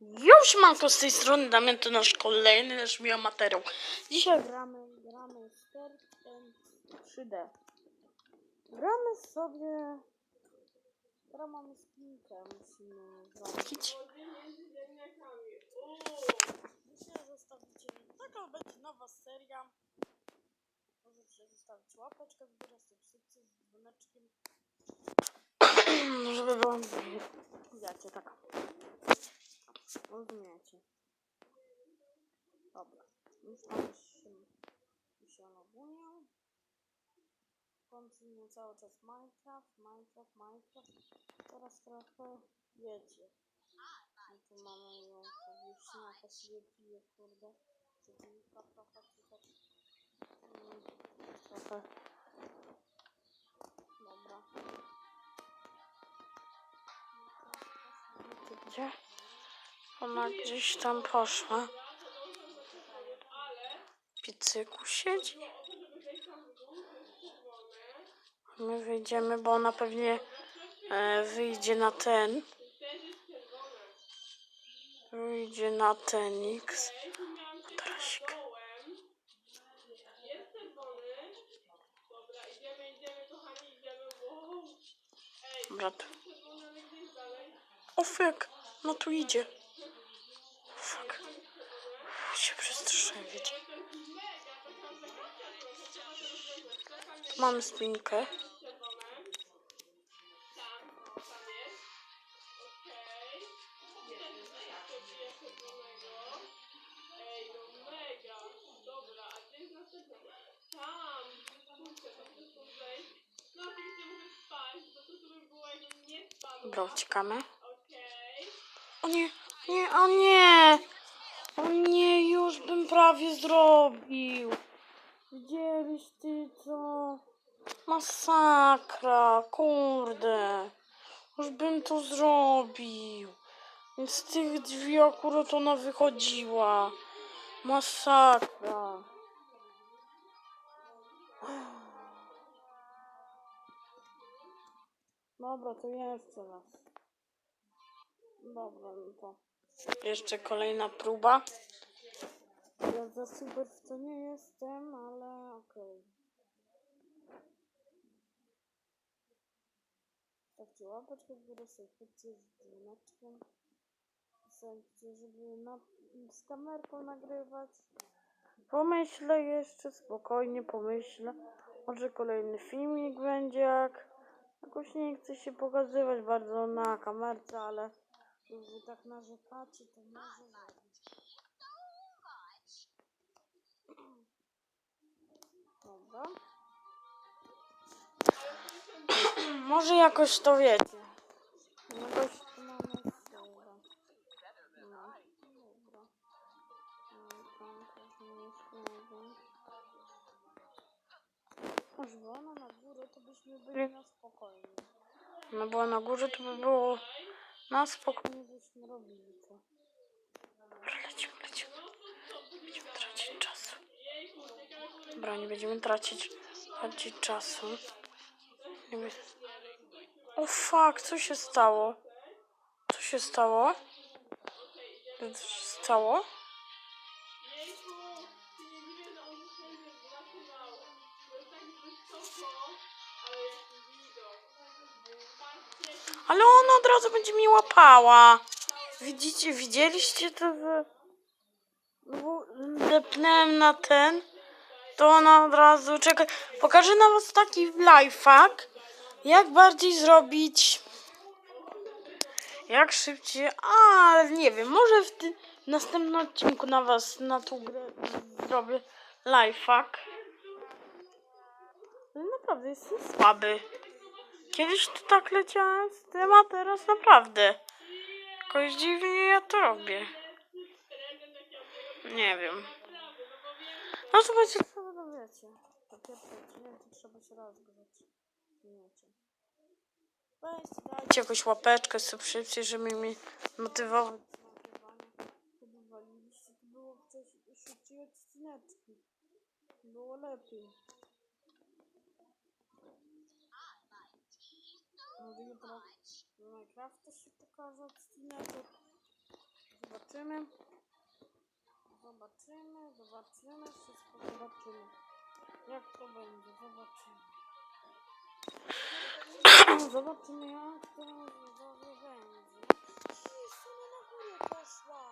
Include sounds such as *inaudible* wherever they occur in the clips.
Już manko z tej strony Damian, to nasz kolejny nasz miał materiał. Dzisiaj gramy, gramy z Tertem 3D. Gramy sobie... Teraz mamy spinkę, musimy zrobić. Myślę, że zostawicie... Taka będzie nowa seria. Możecie zostawić łapeczkę w górę, subskrypcję z dzwoneczkiem. *clears throat* Żeby było... Wiecie, tak. Rozumiecie. Dobra. Już tam się, się loguję. Kontynuuję cały czas Minecraft, Minecraft, Minecraft. Teraz trochę wiecie. No tu mamy ją, wieśniaka sobie pije, kurde. Przeciwnika trochę tutaj. Trochę. Dobra. Gdzie? Ona gdzieś tam poszła. W piecyku siedzi. My wyjdziemy, bo ona pewnie e, wyjdzie na ten. Wyjdzie na ten X. Tarasik. Brat. O fuck, no tu idzie. Się przestraszyłem, wiecie. Mam spinkę. Dobra, uciekamy. O nie, nie, o nie! O nie, już bym prawie zrobił. Widzieliś ty to? Masakra, kurde. Już bym to zrobił. Więc z tych drzwi akurat ona wychodziła. Masakra. Dobra, to jeszcze raz. Dobra, no to. Jeszcze kolejna próba. Ja za super w to nie jestem, ale okej. Stawcie łapeczkę w górę, subskrypcję z dzwoneczkiem. Pisajcie, żeby na, z kamerką nagrywać. Pomyślę jeszcze, spokojnie pomyślę. Może kolejny filmik będzie jak... Jakoś nie chcę się pokazywać bardzo na kamerce, ale jak wy tak narzekacie, to może zrobić. Dobra. *clears throat* Może jakoś to wiecie. Jakoś to mamy dobra. No, dobra. No, śledzę. Aż wolno na górę, to byśmy byli na spokojnie. No bo na górze to by było na spokojnie, byśmy robili to. Dobra, lecimy, lecimy. Będziemy tracić czasu. Dobra, nie będziemy tracić, tracić czasu. Nie. O fuck, co się stało? Co się stało? Co się stało? Ale ona od razu będzie mi łapała. Widzicie, widzieliście to? Bo Depnąłem na ten, to ona od razu czeka. Pokażę na was taki lifehack, jak bardziej zrobić, jak szybciej, a nie wiem, może w tym następnym odcinku na was na tą grę zrobię lifehack. Naprawdę jestem słaby. Kiedyś to tak leciałem z tym, a teraz naprawdę. Jakoś dziwnie ja to robię. Nie wiem. No to będzie trzeba dowiecie. Po pierwsze odcinek to trzeba się rozgrzać. Wiecie. Weźcie, dajcie jakąś łapeczkę, subskrypcję, żeby mnie motywować do nagrywania. Kiedy waliliście, to było wcześniej szybciej odcineczki. Było lepiej. Może jutro w Minecrafta się pokaże. Chyba zobaczymy. Zobaczymy, zobaczymy, wszystko zobaczymy. Jak to będzie, zobaczymy. *coughs* zobaczymy jak to będzie. Jeszcze nie na górę poszła.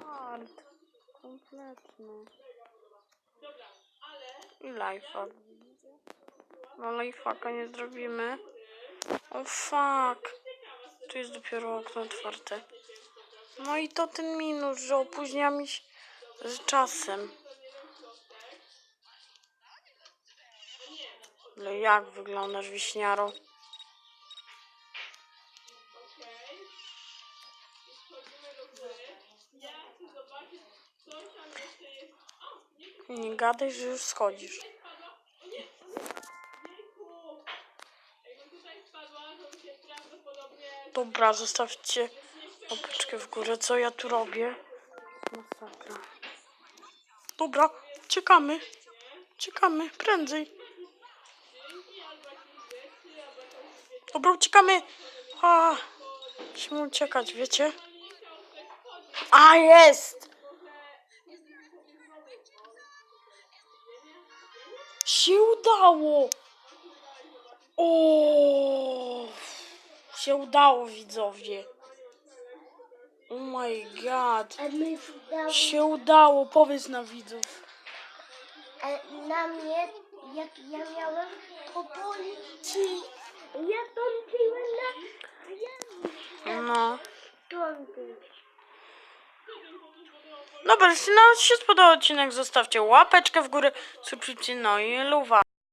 Fart. Kompletny. I lifehack. No lifehacka nie zrobimy. O fuck. Tu jest dopiero okno otwarte. No i to ten minus, że opóźnia mi się z czasem. Ale jak wyglądasz, wiśniaro? Nie gadaj, że już schodzisz. Dobra, zostawcie łapeczkę w górę. Co ja tu robię? Masakra. Dobra, czekamy. Czekamy, prędzej. Dobra, uciekamy. A, musimy uciekać, wiecie? A, jest! Się udało! O, się udało, widzowie. Oh my god. Się udało, powiedz na widzów. na mnie, jak ja miałem popolici. Ja tąpiłem na... No. Dobra, jeśli nawet się spodobał odcinek, zostawcie łapeczkę w górę, subskrypcję, no i luwa.